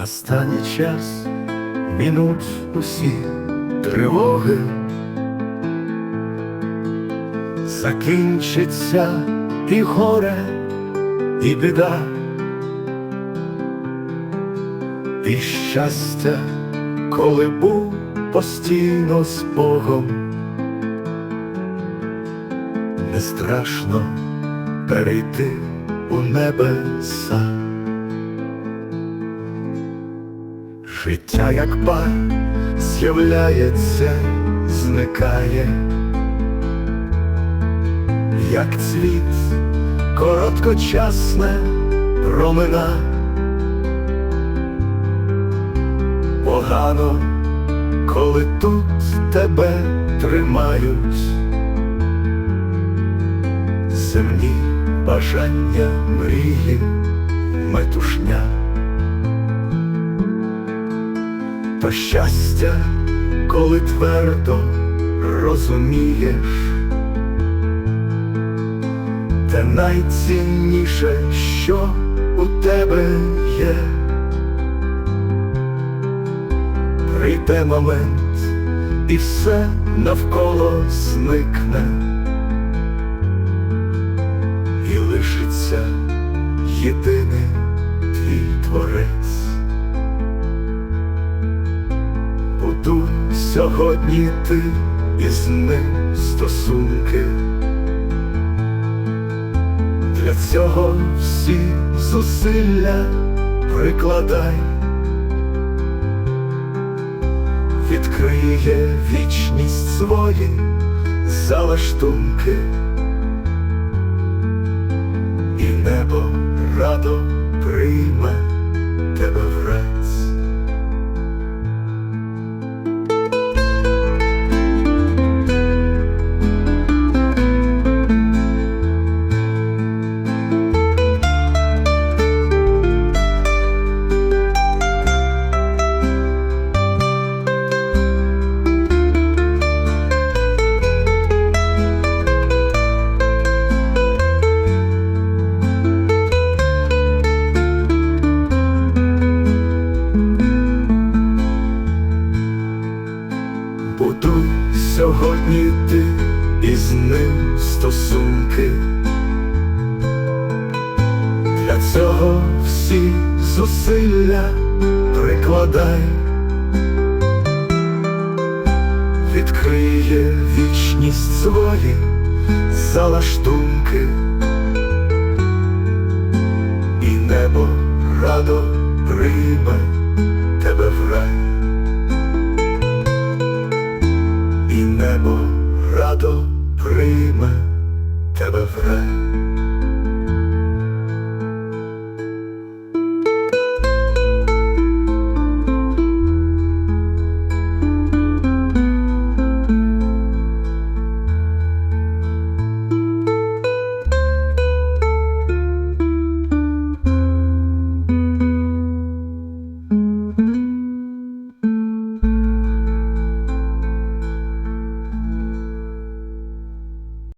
настане час, мінуть усі тривоги, закінчиться і горе, і біда, і щастя, коли був постійно з Богом, не страшно перейти у небеса. Життя як пар з'являється, зникає, як цвіт короткочасне промина. Погано, коли тут тебе тримають, земні бажання, мрії, метушня. То щастя, коли твердо розумієш, те найцінніше, що у тебе є. Прийде момент, і все навколо зникне, і лишиться єдиний твій творець. Будуй сьогодні ти із ним стосунки. Для цього всі зусилля прикладай, відкриє вічність свої залаштунки, і небо радо прийме тебе врець. Будуй сьогодні ти із ним стосунки. Для цього всі зусилля прикладай, відкриє вічність свої залаштунки, Радо прийме тебе в рай.